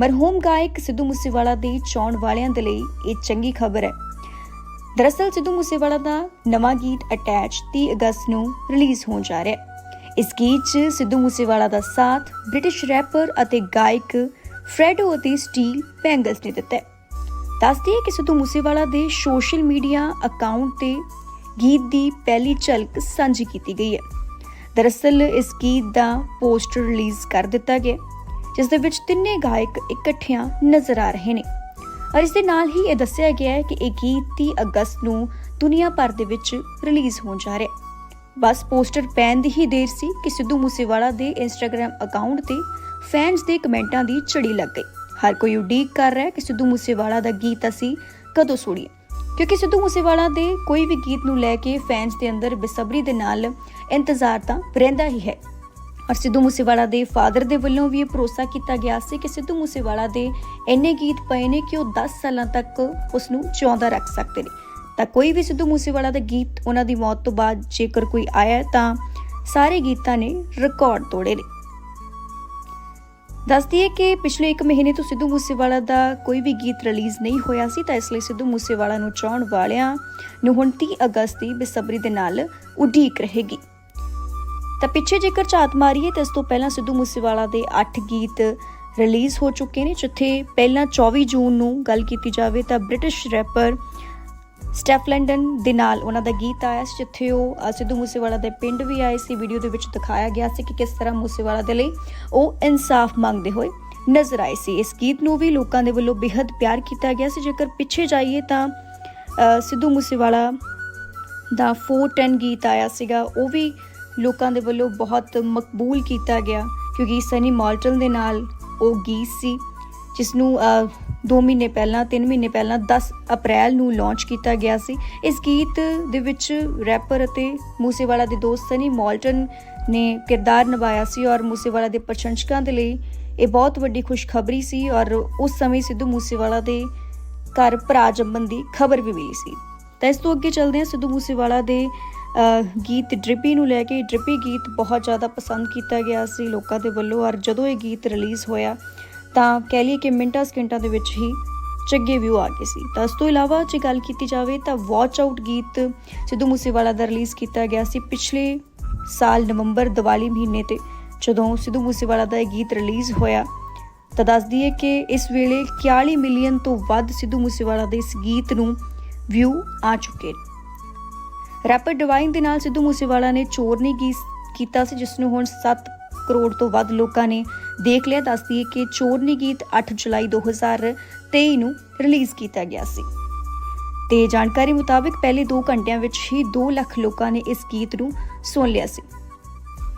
ਮਰਹੂਮ ਗਾਇਕ ਸਿੱਧੂ ਮੂਸੇਵਾਲਾ ਦੇ ਚਾਹਣ ਵਾਲਿਆਂ ਦੇ ਲਈ ਇਹ ਚੰਗੀ ਖਬਰ ਹੈ। ਦਰਅਸਲ ਸਿੱਧੂ ਮੂਸੇਵਾਲਾ ਦਾ ਨਵਾਂ ਗੀਤ ਅਟੈਚ 30 ਅਗਸਤ ਨੂੰ ਰਿਲੀਜ਼ ਹੋਣ ਜਾ ਰਿਹਾ ਹੈ। ਇਸ ਗੀਤ 'ਚ ਸਿੱਧੂ ਮੂਸੇਵਾਲਾ ਦਾ ਸਾਥ ਬ੍ਰਿਟਿਸ਼ ਰੈਪਰ ਅਤੇ ਗਾਇਕ ਫ੍ਰੈਡੋ ਅਤੇ ਸਟੀਲ ਪੈਂਗਲਸ ਨੇ ਦਿੱਤਾ ਦੱਸਦੀ ਹੈ ਕਿ ਸਿੱਧੂ ਮੂਸੇਵਾਲਾ ਦੇ ਸੋਸ਼ਲ ਮੀਡੀਆ ਅਕਾਊਂਟ ਤੇ ਗੀਤ ਦੀ ਪਹਿਲੀ ਝਲਕ ਸਾਂਝੀ ਕੀਤੀ ਗਈ ਹੈ। ਦਰਅਸਲ ਇਸ ਗੀਤ ਦਾ ਪੋਸਟਰ ਰਿਲੀਜ਼ ਕਰ ਦਿੱਤਾ ਗਿਆ ਜਿਸ ਦੇ ਵਿੱਚ ਤਿੰਨੇ ਗਾਇਕ ਇਕੱਠਿਆਂ ਨਜ਼ਰ ਆ ਰਹੇ ਨੇ। ਔਰ ਇਸ ਦੇ ਨਾਲ ਹੀ ਇਹ ਦੱਸਿਆ ਗਿਆ ਹੈ ਕਿ ਇਹ ਗੀਤ 30 ਅਗਸਤ ਨੂੰ ਦੁਨੀਆ ਭਰ ਦੇ ਵਿੱਚ ਰਿਲੀਜ਼ ਹੋਣ ਜਾ ਰਿਹਾ ਹੈ। ਬਸ ਪੋਸਟਰ ਪੈਣ ਦੀ ਹੀ ਦੇਰ ਸੀ ਕਿ ਸਿੱਧੂ ਮੂਸੇਵਾਲਾ ਦੇ ਇੰਸਟਾਗ੍ਰam ਅਕਾਊਂਟ ਤੇ ਫੈਨਸ ਦੇ ਕਮੈਂਟਾਂ ਦੀ ਝੜੀ ਲੱਗ ਗਈ। ਹਰ ਕੋਈ ਉਡੀਕ ਕਰ ਰਿਹਾ ਹੈ ਕਿ ਸਿੱਧੂ ਮੂਸੇਵਾਲਾ ਦਾ ਗੀਤ ਅਸੀਂ ਕਦੋਂ ਸੁਣੀਏ। ਕਿਉਂਕਿ ਸਿੱਧੂ ਮੂਸੇਵਾਲਾ ਦੇ ਕੋਈ ਵੀ ਗੀਤ ਨੂੰ ਲੈ ਕੇ ਫੈਨਸ ਦੇ ਅੰਦਰ ਬੇਸਬਰੀ ਦੇ ਨਾਲ ਇੰਤਜ਼ਾਰ ਤਾਂ ਰਹਿੰਦਾ ਹੀ ਹੈ। ਔਰ ਸਿੱਧੂ ਮੂਸੇਵਾਲਾ ਦੇ ਫਾਦਰ ਦੇ ਵੱਲੋਂ ਵੀ ਇਹ ਭਰੋਸਾ ਕੀਤਾ ਗਿਆ ਸੀ ਕਿ ਸਿੱਧੂ ਮੂਸੇਵਾਲਾ ਦੇ ਇੰਨੇ ਗੀਤ ਪਏ ਨੇ ਕਿ ਉਹ 10 ਸਾਲਾਂ ਤੱਕ ਉਸ ਨੂੰ ਜਿਉਂਦਾ ਰੱਖ ਸਕਦੇ ਨੇ। ਤਾਂ ਕੋਈ ਵੀ ਸਿੱਧੂ ਮੂਸੇਵਾਲਾ ਦਾ ਗੀਤ ਉਹਨਾਂ ਦੀ ਮੌਤ ਤੋਂ ਬਾਅਦ ਜੇਕਰ ਕੋਈ ਆਇਆ ਤਾਂ ਸਾਰੇ ਗੀਤਾਂ ਨੇ ਰਿਕਾਰਡ ਤੋੜੇ ਨੇ। ਦੱਸਦੀ ਹੈ ਕਿ ਪਿਛਲੇ 1 ਮਹੀਨੇ ਤੋਂ ਸਿੱਧੂ ਮੂਸੇਵਾਲਾ ਦਾ ਕੋਈ ਵੀ ਗੀਤ ਰਿਲੀਜ਼ ਨਹੀਂ ਹੋਇਆ ਸੀ ਤਾਂ ਇਸ ਲਈ ਸਿੱਧੂ ਮੂਸੇਵਾਲਾ ਨੂੰ ਚਾਹਣ ਵਾਲਿਆਂ ਨੂੰ ਹੁਣ 30 ਅਗਸਤ ਦੀ ਬੇਸਬਰੀ ਦੇ ਨਾਲ ਉਡੀਕ ਰਹੇਗੀ। ਤਾਂ ਪਿੱਛੇ ਜੇਕਰ ਝਾਤ ਮਾਰੀਏ ਤਾਂ ਇਸ ਤੋਂ ਪਹਿਲਾਂ ਸਿੱਧੂ ਮੂਸੇਵਾਲਾ ਦੇ 8 ਗੀਤ ਰਿਲੀਜ਼ ਹੋ ਚੁੱਕੇ ਨੇ, ਜਿੱਥੇ ਪਹਿਲਾਂ 24 ਜੂਨ ਨੂੰ ਗੱਲ ਕੀਤੀ ਜਾਵੇ ਤਾਂ ਬ੍ਰਿਟਿਸ਼ ਰੈਪਰ ਸਟੈਫ ਲੈਂਡਨ ਦੇ ਨਾਲ ਉਹਨਾਂ ਦਾ ਗੀਤ ਆਇਆ ਸੀ, ਜਿੱਥੇ ਉਹ ਸਿੱਧੂ ਮੂਸੇਵਾਲਾ ਦੇ ਪਿੰਡ ਵੀ ਆਏ ਸੀ। ਵੀਡੀਓ ਦੇ ਵਿੱਚ ਦਿਖਾਇਆ ਗਿਆ ਸੀ ਕਿ ਕਿਸ ਤਰ੍ਹਾਂ ਮੂਸੇਵਾਲਾ ਦੇ ਲਈ ਉਹ ਇਨਸਾਫ ਮੰਗਦੇ ਹੋਏ ਨਜ਼ਰ ਆਏ ਸੀ। ਇਸ ਗੀਤ ਨੂੰ ਵੀ ਲੋਕਾਂ ਦੇ ਵੱਲੋਂ ਬੇहद ਪਿਆਰ ਕੀਤਾ ਗਿਆ ਸੀ। ਜੇਕਰ ਪਿੱਛੇ ਜਾਈਏ ਤਾਂ ਸਿੱਧੂ ਮੂਸੇਵਾਲਾ ਦਾ 410 ਗੀਤ ਆਇਆ ਸੀਗਾ, ਉਹ ਵੀ ਲੋਕਾਂ ਦੇ ਵੱਲੋਂ ਬਹੁਤ ਮਕਬੂਲ ਕੀਤਾ ਗਿਆ ਕਿਉਂਕਿ ਸਨੀ ਮਾਲਟਨ ਦੇ ਨਾਲ ਉਹ ਗੀਤ ਸੀ ਜਿਸ ਨੂੰ 2 ਮਹੀਨੇ ਪਹਿਲਾਂ 3 ਮਹੀਨੇ ਪਹਿਲਾਂ 10 ਅਪ੍ਰੈਲ ਨੂੰ ਲਾਂਚ ਕੀਤਾ ਗਿਆ ਸੀ। ਇਸ ਗੀਤ ਦੇ ਵਿੱਚ ਰੈਪਰ ਅਤੇ ਮੂਸੇਵਾਲਾ ਦੇ ਦੋਸਤ ਸਨੀ ਮਾਲਟਨ ਨੇ ਕਿਰਦਾਰ ਨਿਭਾਇਆ ਸੀ ਔਰ ਮੂਸੇਵਾਲਾ ਦੇ ਪ੍ਰਸ਼ੰਸਕਾਂ ਦੇ ਲਈ ਇਹ ਬਹੁਤ ਵੱਡੀ ਖੁਸ਼ਖਬਰੀ ਸੀ ਔਰ ਉਸ ਸਮੇਂ ਸਿੱਧੂ ਮੂਸੇਵਾਲਾ ਦੇ ਘਰ ਭਰਾ ਜੰਮਣ ਦੀ ਖਬਰ ਵੀ ਮਿਲੀ ਸੀ। ਤਾਂ ਇਸ ਤੋਂ ਅੱਗੇ ਚੱਲਦੇ ਹਾਂ। ਸਿੱਧੂ ਮੂਸੇਵਾਲਾ ਦੇ ਗੀਤ ਡ੍ਰਿਪੀ ਨੂੰ ਲੈ ਕੇ ਡ੍ਰਿਪੀ ਗੀਤ ਬਹੁਤ ਜ਼ਿਆਦਾ ਪਸੰਦ ਕੀਤਾ ਗਿਆ ਸੀ ਲੋਕਾਂ ਦੇ ਵੱਲੋਂ ਔਰ ਜਦੋਂ ਇਹ ਗੀਤ ਰਿਲੀਜ਼ ਹੋਇਆ ਤਾਂ ਕਹਿ ਲਈਏ ਕਿ ਮਿੰਟਾਂ ਸਕਿੰਟਾਂ ਦੇ ਵਿੱਚ ਹੀ ਚੰਗੇ ਵਿਊ ਆ ਗਏ ਸੀ। ਤਾਂ ਇਸ ਤੋਂ ਇਲਾਵਾ ਜੇ ਗੱਲ ਕੀਤੀ ਜਾਵੇ ਤਾਂ ਵਾਚ ਆਊਟ ਗੀਤ ਸਿੱਧੂ ਮੂਸੇਵਾਲਾ ਦਾ ਰਿਲੀਜ਼ ਕੀਤਾ ਗਿਆ ਸੀ ਪਿਛਲੇ ਸਾਲ ਨਵੰਬਰ ਦੀਵਾਲੀ ਮਹੀਨੇ ਤੇ। ਜਦੋਂ ਸਿੱਧੂ ਮੂਸੇਵਾਲਾ ਦਾ ਇਹ ਗੀਤ ਰਿਲੀਜ਼ ਹੋਇਆ ਤਾਂ ਦੱਸਦੀ ਹੈ ਕਿ ਇਸ ਵੇਲੇ 41 ਮਿਲੀਅਨ ਤੋਂ ਵੱਧ ਸਿੱਧੂ ਮੂਸੇਵਾਲਾ ਦੇ ਇਸ ਗੀਤ ਨੂੰ ਵਿਊ ਆ ਚੁੱਕੇ ਨੇ। ਰੈਪਰ ਡਿਵਾਈਨ ਦੇ ਨਾਲ ਸਿੱਧੂ ਮੂਸੇਵਾਲਾ ਨੇ ਚੋਰਨੀ ਗੀਤ ਕੀਤਾ ਸੀ, ਜਿਸ ਨੂੰ ਹੁਣ 7 ਕਰੋੜ ਤੋਂ ਵੱਧ ਲੋਕਾਂ ਨੇ ਦੇਖ ਲਿਆ। ਦੱਸਦੀ ਹੈ ਕਿ ਚੋਰਨੀ ਗੀਤ 8 ਜੁਲਾਈ 2023 ਨੂੰ ਰਿਲੀਜ਼ ਕੀਤਾ ਗਿਆ ਸੀ। ਤੇ ਜਾਣਕਾਰੀ ਮੁਤਾਬਕ ਪਹਿਲੇ 2 ਘੰਟਿਆਂ ਵਿੱਚ ਹੀ 2 ਲੱਖ ਲੋਕਾਂ ਨੇ ਇਸ ਗੀਤ ਨੂੰ ਸੁਣ ਲਿਆ ਸੀ।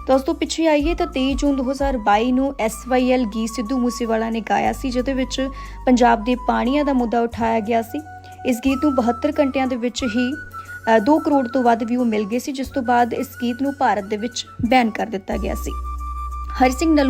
ਤਾਂ ਪਿੱਛੇ ਆਈਏ ਤਾਂ 23 ਜੂਨ 2022 ਨੂੰ SYL ਗੀਤ ਸਿੱਧੂ ਮੂਸੇਵਾਲਾ ਨੇ ਗਾਇਆ ਸੀ, ਜਿਹਦੇ ਵਿੱਚ ਪੰਜਾਬ ਦੇ ਪਾਣੀਆਂ ਦਾ ਮੁੱਦਾ ਉਠਾਇਆ ਗਿਆ ਸੀ। ਇਸ ਗੀਤ ਨੂੰ 72 ਘੰਟਿਆਂ ਦੇ ਵਿੱਚ ਹੀ 2 ਕਰੋੜ ਤੋਂ ਵੱਧ ਵਿਊ ਮਿਲ ਗਏ ਸੀ, ਜਿਸ ਤੋਂ ਬਾਅਦ ਇਸ ਗੀਤ ਨੂੰ ਭਾਰਤ ਦੇ ਵਿੱਚ ਬੈਨ ਕਰ ਦਿੱਤਾ ਗਿਆ ਸੀ। ਹਰੀ ਸਿੰਘ ਨਲੂਆ